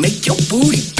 make your booty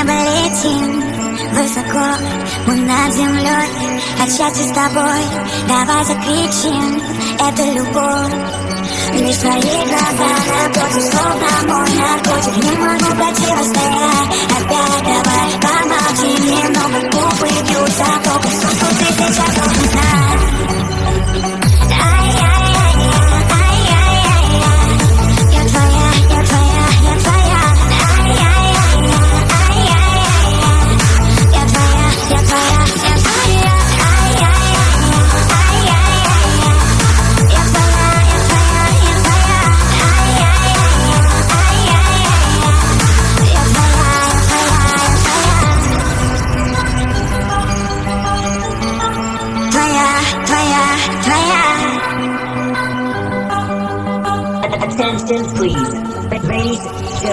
небо летим высоко Мы над землей, а отчасти с тобой. Давай закричим, это любовь. Лишь твои глаза работают словно мой наркотик. Не могу противостоять, опять давай Помолчи немного, губы бьют за то, что ты сейчас должен знать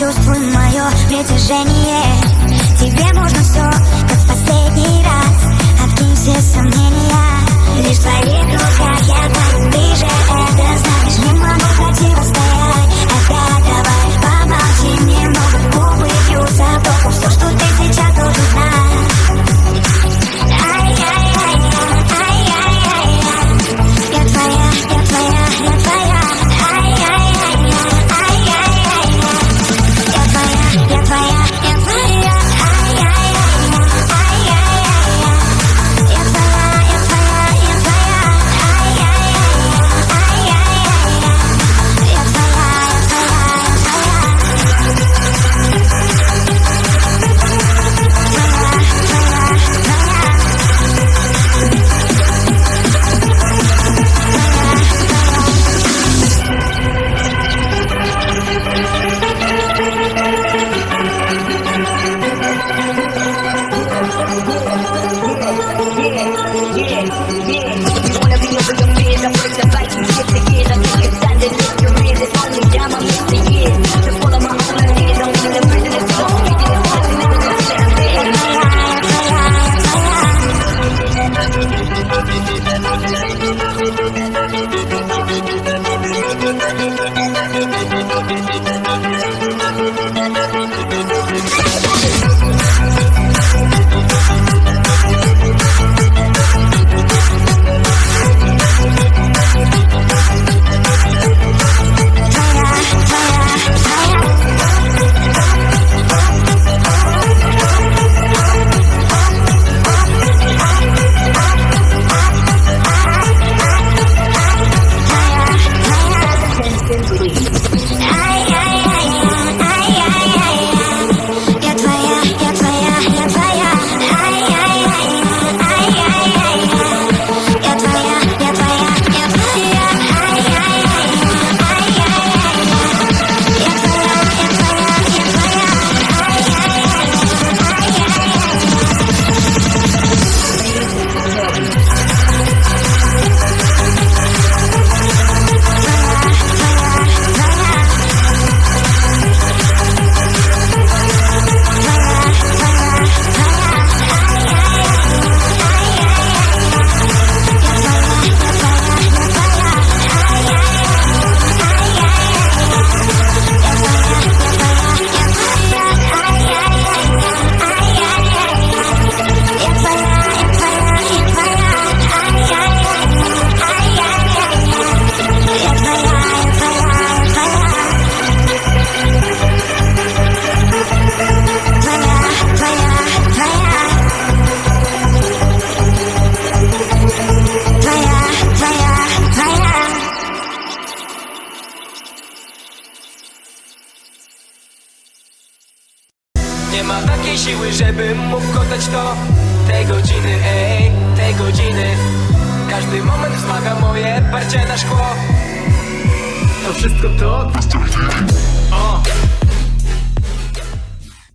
чувствуй мое притяжение. Тебе можно все, как в последний раз. Откинь все сомнения. Лишь в твоих я так ближе, это знаешь. touched off